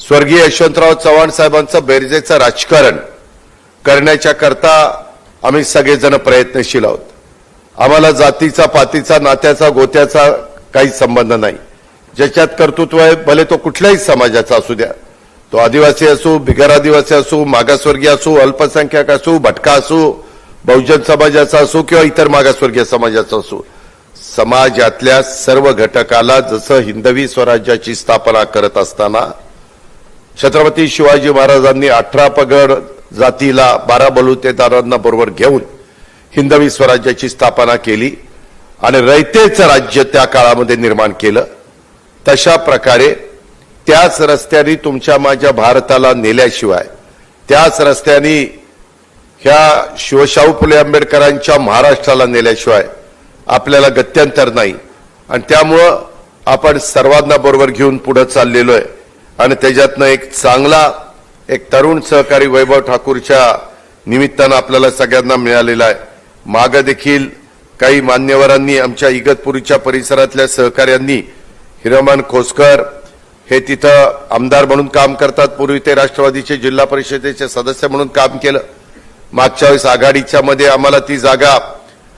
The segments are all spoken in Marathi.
स्वर्गीय यशवंतराव चव्हाण साहेबांचं बेरजेचं राजकारण करण्याच्या करता आम्ही सगळेजण प्रयत्नशील आहोत. आम्हाला जातीचा पातीचा नात्याचा गोत्याचा काही संबंध नाही. ज्याच्यात कर्तृत्व आहे भले तो कुठल्याही समाजाचा असू द्या. तो आदिवासी असू बिगर आदिवासी असू मागासवर्गीय असू अल्पसंख्याक असू भटका असू बहुजन समाजाचा असू किंवा इतर मागासवर्गीय समाजाचा असू समाजातल्या सर्व घटकाला जसं हिंदवी स्वराज्याची स्थापना करत असताना छत्रपती शिवाजी महाराजांनी अठरा पगड जातीला बारा बलुतेदारांना बरोबर घेऊन हिंदवी स्वराज्याची स्थापना केली आणि रयतेचं राज्य त्या काळामध्ये निर्माण केलं. तशा प्रकारे त्याच रस्त्याने तुमच्या माझ्या भारताला नेल्याशिवाय त्याच रस्त्याने ह्या शिवशाहू फुले आंबेडकरांच्या महाराष्ट्राला नेल्याशिवाय आपल्याला गत्यंतर नाही. आणि त्यामुळं आपण सर्वांना बरोबर घेऊन पुढे चाललेलो आहे. आणि त्याच्यातनं एक चांगला एक तरुण सहकारी वैभव ठाकूरच्या निमित्तानं आपल्याला सगळ्यांना मिळालेला आहे. मागं देखील काही मान्यवरांनी आमच्या इगतपुरीच्या परिसरातल्या सहकाऱ्यांनी हिरमन खोसकर हे तिथं आमदार म्हणून काम करतात पूर्वी ते राष्ट्रवादीचे जिल्हा परिषदेचे सदस्य म्हणून काम केलं. मागच्या वेळेस आघाडीच्या मध्ये आम्हाला ती जागा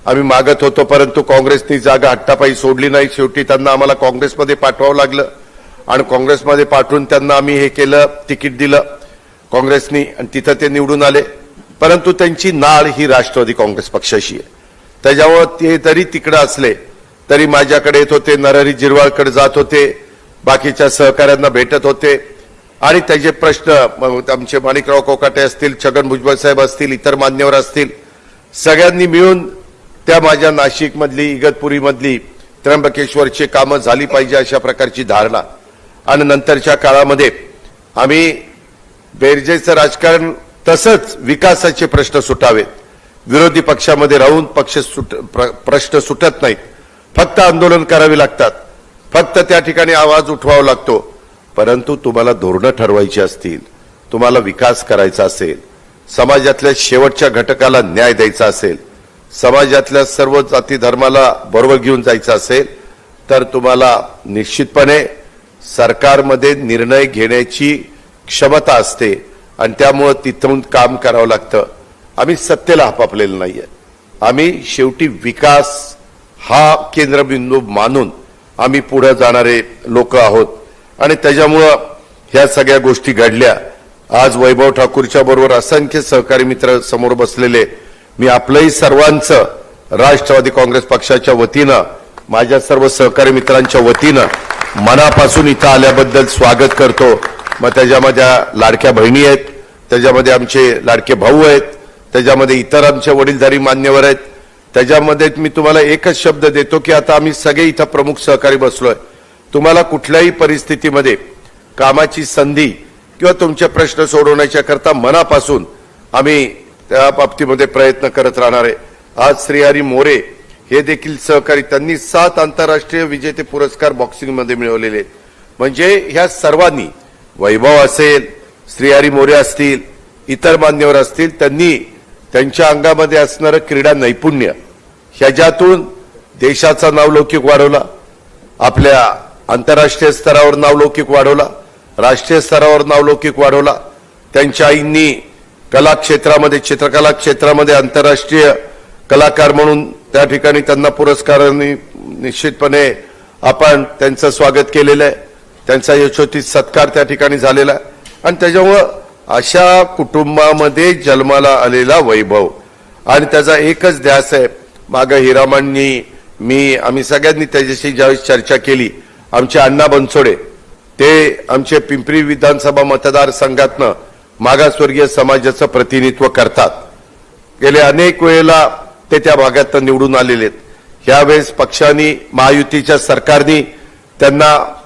आम्ही मागत होतो परंतु काँग्रेसनी जागा हट्टापायी सोडली नाही. शेवटी त्यांना आम्हाला काँग्रेसमध्ये पाठवावं लागलं. आणि काँग्रेसमध्ये पाठवून त्यांना आम्ही हे केलं तिकीट दिलं काँग्रेसनी आणि तिथं ते निवडून आले. परंतु त्यांची नाळ ही राष्ट्रवादी काँग्रेस पक्षाशी आहे. त्याच्यामुळं ते जरी तिकडं असले तरी माझ्याकडे येत होते नरहरी जिरवाळकडे जात होते बाकीच्या सहकाऱ्यांना भेटत होते. आणि त्याचे प्रश्न आमचे माणिकराव कोकाटे असतील छगन भुजबळ साहेब असतील इतर मान्यवर असतील सगळ्यांनी मिळून त्या माझ्या नाशिकमधली इगतपुरीमधली त्र्यंबकेश्वरची कामं झाली पाहिजे अशा प्रकारची धारणा. आणि नंतरच्या काळामध्ये आम्ही बेरजेचं राजकारण तसंच विकासाचे प्रश्न सुटावेत. विरोधी पक्षामध्ये राहून पक्ष सुट प्र- प्रश्न सुटत नाहीत. फक्त आंदोलन करावी लागतात. फक्त त्या ठिकाणी आवाज उठवावा लागतो. परंतु तुम्हाला धोरणं ठरवायची असतील तुम्हाला विकास करायचा असेल समाजातल्या शेवटच्या घटकाला न्याय द्यायचा असेल समाजातल्या सर्व जाती धर्माला बरोबर घेऊन जायचं असेल तर तुम्हाला निश्चितपणे सरकारमध्ये निर्णय घेण्याची क्षमता असते आणि त्यामुळं तिथून काम करावं लागतं. आम्ही सत्तेला आपलेलं नाही आहे आम्ही शेवटी विकास हा केंद्रबिंदू मानून आम्ही पुढे जाणारे लोक आहोत. आणि त्याच्यामुळं ह्या सगळ्या गोष्टी घडल्या. आज वैभव ठाकूरच्या बरोबर असंख्य सहकारी मित्र समोर बसलेले. मी आपलंही सर्वांचं राष्ट्रवादी काँग्रेस पक्षाच्या वतीनं माझ्या सर्व सहकारी मित्रांच्या वतीनं मनापासून इथं आल्याबद्दल स्वागत करतो. मग त्याच्यामध्ये लाडक्या बहिणी आहेत त्याच्यामध्ये आमचे लाडके भाऊ आहेत त्याच्यामध्ये इतर आमचे वडीलधारी मान्यवर आहेत. त्याच्यामध्ये मी तुम्हाला एकच शब्द देतो की आता आम्ही सगळे इथं प्रमुख सहकारी बसलोय. तुम्हाला कुठल्याही परिस्थितीमध्ये कामाची संधी किंवा तुमचे प्रश्न सोडवण्याच्या करता मनापासून आम्ही त्या बाबतीमध्ये प्रयत्न करत राहणार आहे. आज श्रीहरी मोरे हे देखील सहकारी त्यांनी सात आंतरराष्ट्रीय विजेते पुरस्कार बॉक्सिंगमध्ये मिळवलेले आहेत. म्हणजे ह्या सर्वांनी वैभव असेल श्रीहरी मोरे असतील इतर मान्यवर असतील त्यांनी त्यांच्या अंगामध्ये असणारं क्रीडा नैपुण्य ह्याच्यातून देशाचा नावलौकिक वाढवला आपल्या आंतरराष्ट्रीय स्तरावर नावलौकिक वाढवला राष्ट्रीय स्तरावर नावलौकिक वाढवला. त्यांच्या आईंनी कला क्षेत्रामध्ये चित्रकला क्षेत्रामध्ये आंतरराष्ट्रीय कलाकार म्हणून त्या ठिकाणी त्यांना पुरस्कारांनी निश्चितपणे आपण त्यांचं स्वागत केलेलं आहे. त्यांचा यशोचित सत्कार त्या ठिकाणी झालेला आहे. आणि त्याच्यामुळं अशा कुटुंबामध्ये जन्माला आलेला वैभव आणि त्याचा एकच ध्यास आहे. मागं हिरामांनी मी आम्ही सगळ्यांनी त्याच्याशी ज्यावेळेस चर्चा केली आमचे अण्णा बनसोडे ते आमचे पिंपरी विधानसभा मतदारसंघातनं मागासवर्गीय समाजाचं प्रतिनिधित्व करतात. गेले अनेक वेळेला ते त्या भागात निवडून आलेले आहेत. यावेळेस पक्षांनी महायुतीच्या सरकारने त्यांना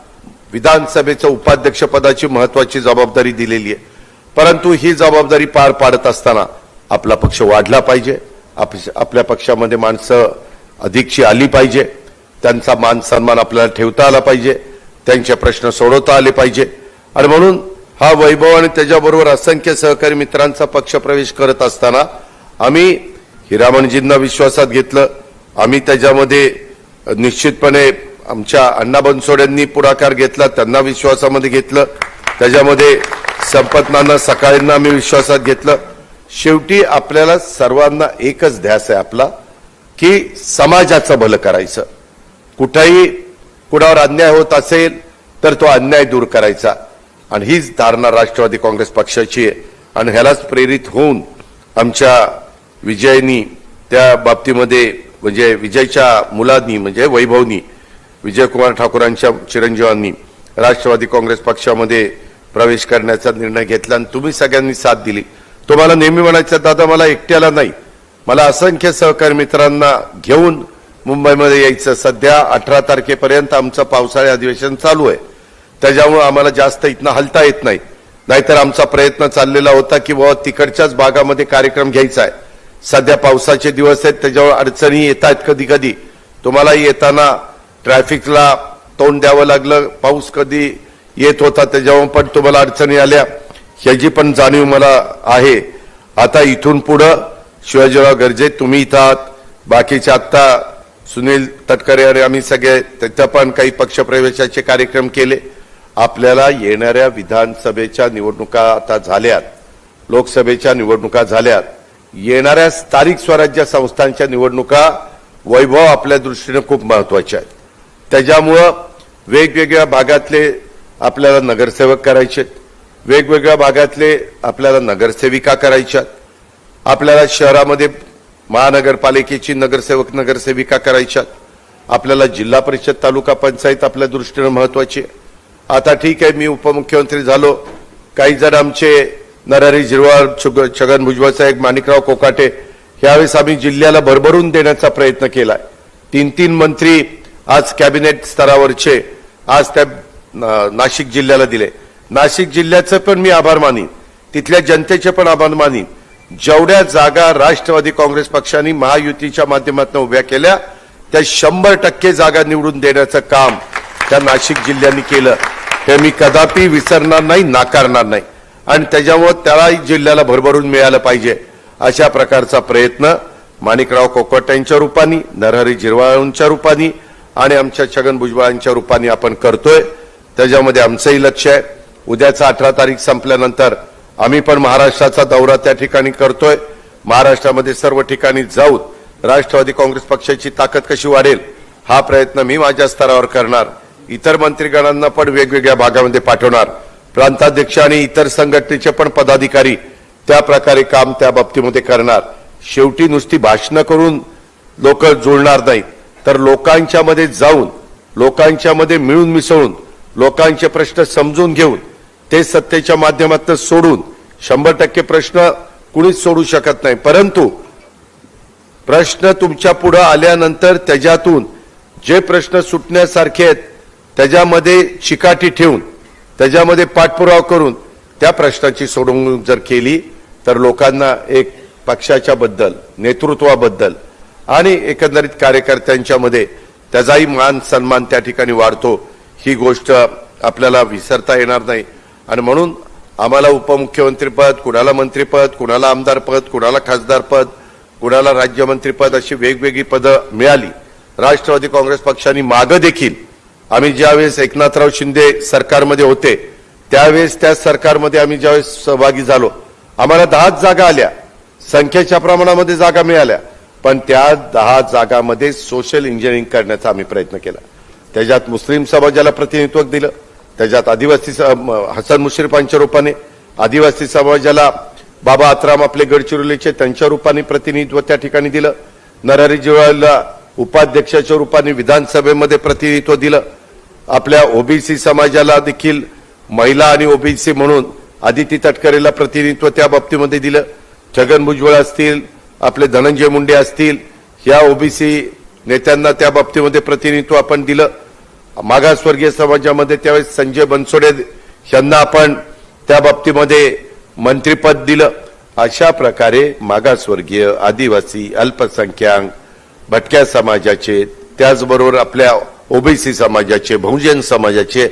विधानसभेचं उपाध्यक्षपदाची महत्वाची जबाबदारी दिलेली आहे. परंतु ही जबाबदारी पार पाडत असताना आपला पक्ष वाढला पाहिजे. आप- आपल्या पक्षामध्ये माणसं अधिकची आली पाहिजे. त्यांचा मान सन्मान आपल्याला ठेवता आला पाहिजे. त्यांचे प्रश्न सोडवता आले पाहिजे. आणि म्हणून हा वैभव आणि त्याच्याबरोबर असंख्य सहकारी मित्रांचा पक्ष प्रवेश करत असताना आम्ही हिरामणजींना विश्वासात घेतलं. आम्ही त्याच्यामध्ये निश्चितपणे आमच्या अण्णा बनसोड्यांनी पुढाकार घेतला त्यांना विश्वासामध्ये घेतलं. त्याच्यामध्ये संपत्नांना सकाळींना आम्ही विश्वासात घेतलं. शेवटी आपल्याला सर्वांना एकच ध्यास आहे आपला की समाजाचं भलं करायचं. कुठेही कुणावर अन्याय होत असेल तर तो अन्याय दूर करायचा. आणि हीच धारणा राष्ट्रवादी काँग्रेस पक्षाची आहे. आणि ह्यालाच प्रेरित होऊन आमच्या विजयनी त्या बाबतीमध्ये म्हणजे विजयच्या मुलांनी म्हणजे वैभवनी विजयकुमार ठाकूरांच्या चिरंजीवांनी राष्ट्रवादी काँग्रेस पक्षामध्ये प्रवेश करण्याचा निर्णय घेतला आणि तुम्ही सगळ्यांनी साथ दिली. तुम्हाला नेहमी म्हणायचं दादा मला एकट्याला नाही. मला असंख्य सहकारी मित्रांना घेऊन मुंबईमध्ये यायचं. सध्या अठरा तारखेपर्यंत आमचं पावसाळी अधिवेशन चालू आहे. त्याच्यामुळे आम्हाला जास्त इथनं हलता येत नाही. नाहीतर आमचा प्रयत्न चाललेला होता की बाबा तिकडच्याच भागामध्ये कार्यक्रम घ्यायचा आहे. सध्या पावसाचे दिवस आहेत त्याच्यावर अडचणी येत आहेत कधी कधी तुम्हाला येताना ट्रॅफिकला तोंड द्यावं लागलं पाऊस कधी येत होता त्याच्यावर पण तुम्हाला अडचणी आल्या ह्याची पण जाणीव मला आहे. आता इथून पुढं शिवाजीराव गर्जे तुम्ही इथं आहात. बाकीचे आत्ता सुनील तटकरे आणि आम्ही सगळे त्याच्या पण काही पक्षप्रवेशाचे कार्यक्रम केले. आपल्याला येणाऱ्या विधानसभेच्या निवडणुका आता झाल्यात. लोकसभेच्या निवडणुका झाल्यात. येणाऱ्या स्थानिक स्वराज्य संस्थांच्या निवडणुका वैभव आपल्या दृष्टीनं खूप महत्त्वाच्या आहेत. त्याच्यामुळं वेगवेगळ्या भागातले आपल्याला नगरसेवक करायचे वेगवेगळ्या भागातले आपल्याला नगरसेविका करायच्यात आपल्याला शहरामध्ये महानगरपालिकेची नगरसेवक नगरसेविका करायच्यात आपल्याला जिल्हा परिषद तालुका पंचायत आपल्या दृष्टीनं महत्वाची आहे. आता ठीक आहे मी उपमुख्यमंत्री झालो. काही जण आमचे नरहरी झिरवाळ छग- छगन भुजबळ साहेब माणिकराव कोकाटे यावेळेस आम्ही जिल्ह्याला भरभरून देण्याचा प्रयत्न केलाय. तीन तीन मंत्री आज कॅबिनेट स्तरावरचे आज त्या नाशिक जिल्ह्याला दिले. नाशिक जिल्ह्याचं पण मी आभार मानीन. तिथल्या जनतेचे पण आभार मानीन. जेवढ्या जागा राष्ट्रवादी काँग्रेस पक्षाने महायुतीच्या माध्यमातून उभ्या केल्या त्या शंभर टक्के जागा निवडून देण्याचं काम त्या नाशिक जिल्ह्यांनी केलं. हे मी कदापि विसरणार नाही नाकारणार नाही. आणि त्याच्यामुळं त्यालाही जिल्ह्याला भरभरून मिळालं पाहिजे अशा प्रकारचा प्रयत्न माणिकराव कोकट यांच्या रूपाने नरहरी जिरवाळांच्या रूपाने आणि आमच्या छगन भुजबळांच्या रूपाने आपण करतोय. त्याच्यामध्ये आमचंही लक्ष आहे. उद्याचा अठरा तारीख संपल्यानंतर आम्ही पण महाराष्ट्राचा दौरा त्या ठिकाणी करतोय. महाराष्ट्रामध्ये सर्व ठिकाणी जाऊन राष्ट्रवादी काँग्रेस पक्षाची ताकद कशी वाढेल हा प्रयत्न मी माझ्या स्तरावर करणार. इतर मंत्रीगणांना पण वेगवेगळ्या भागामध्ये पाठवणार. प्रांताध्यक्ष आणि इतर संघटनेचे पण पदाधिकारी त्या प्रकारे काम त्या बाबतीमध्ये करणार. शेवटी नुसती भाषणं करून लोक जुळणार नाहीत. तर लोकांच्या मध्ये जाऊन लोकांच्या मध्ये मिळून मिसळून लोकांचे प्रश्न समजून घेऊन ते सत्तेच्या माध्यमातून सोडून शंभर टक्के प्रश्न कुणीच सोडू शकत नाही. परंतु प्रश्न तुमच्यापुढे आल्यानंतर त्याच्यातून जे प्रश्न सुटण्यासारखे आहेत त्याच्यामध्ये चिकाटी ठेवून त्याच्यामध्ये पाठपुरावा करून त्या प्रश्नाची सोडवणूक जर केली तर लोकांना एक पक्षाच्या बद्दल नेतृत्वाबद्दल आणि एकंदरीत कार्यकर्त्यांच्यामध्ये त्याचाही मान सन्मान त्या ठिकाणी वाढतो ही गोष्ट आपल्याला विसरता येणार नाही. आणि म्हणून आम्हाला उपमुख्यमंत्रीपद कुणाला मंत्रीपद कुणाला आमदारपद कुणाला खासदारपद कुणाला राज्यमंत्रीपद अशी वेगवेगळी पदं मिळाली. राष्ट्रवादी काँग्रेस पक्षाने मागं देखील आम्ही ज्यावेळेस एकनाथराव शिंदे सरकारमध्ये होते त्यावेळेस त्या सरकारमध्ये आम्ही ज्यावेळेस सहभागी झालो आम्हाला दहाच जागा आल्या. संख्येच्या प्रमाणामध्ये जागा मिळाल्या. पण त्या दहा जागामध्ये सोशल इंजिनिअरिंग करण्याचा आम्ही प्रयत्न केला. त्याच्यात मुस्लिम समाजाला प्रतिनिधित्व दिलं. त्याच्यात आदिवासी स- म- हसन मुश्रीफांच्या रूपाने आदिवासी समाजाला बाबा आत्राम आपले गडचिरोलीचे त्यांच्या रूपाने प्रतिनिधित्व त्या ठिकाणी दिलं. नरहरी जिवाळला उपाध्यक्षाच्या रूपाने विधानसभेमध्ये प्रतिनिधित्व दिलं. आपल्या ओबीसी समाजाला देखील महिला आणि ओबीसी म्हणून आदिती तटकरेला प्रतिनिधित्व त्या बाबतीमध्ये दिलं. छगन भुजबळ असतील आपले धनंजय मुंडे असतील या ओबीसी नेत्यांना त्या बाबतीमध्ये प्रतिनिधित्व आपण दिलं. मागासवर्गीय समाजामध्ये त्यावेळेस संजय बनसोडे यांना आपण त्या बाबतीमध्ये मंत्रीपद दिलं. अशा प्रकारे मागासवर्गीय आदिवासी अल्पसंख्याक भटक्या समाजाचे त्याचबरोबर आपल्या ओबीसी समाजाचे बहुजन समाजाचे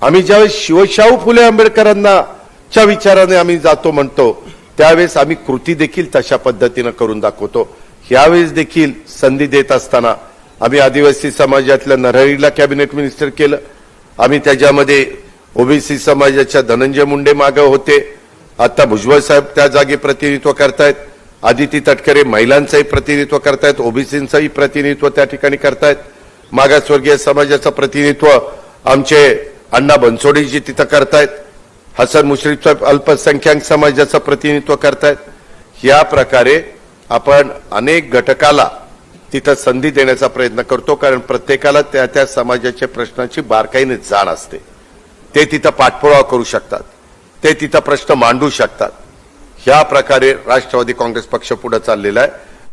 आम्ही ज्यावेळेस शिवशाहू फुले आंबेडकरांना च्या विचाराने आम्ही जातो म्हणतो त्यावेळेस आम्ही कृती देखील तशा पद्धतीनं करून दाखवतो. यावेळेस देखील संधी देत असताना आम्ही आदिवासी समाजातल्या नरहरीला कॅबिनेट मिनिस्टर केलं. आम्ही त्याच्यामध्ये ओबीसी समाजाच्या धनंजय मुंडे मागे होते. आता भुजबळ साहेब त्या जागी प्रतिनिधित्व करतायत. आदिती तटकरे महिलांचंही प्रतिनिधित्व करतायत ओबीसींचंही प्रतिनिधित्व त्या ठिकाणी करतायत. मागासवर्गीय समाजाचं प्रतिनिधित्व आमचे अण्णा बनसोडेजी तिथं करतायत. हसन मुश्रीफ अल्पसंख्याक समाजाचं प्रतिनिधित्व करतायत. या प्रकारे आपण अनेक घटकाला तिथं संधी देण्याचा प्रयत्न करतो कारण प्रत्येकाला त्या त्या समाजाच्या प्रश्नाची बारकाईने जाण असते. ते तिथं पाठपुरावा करू शकतात. ते तिथं प्रश्न मांडू शकतात. ह्या प्रकारे राष्ट्रवादी काँग्रेस पक्ष पुढे चाललेला आहे.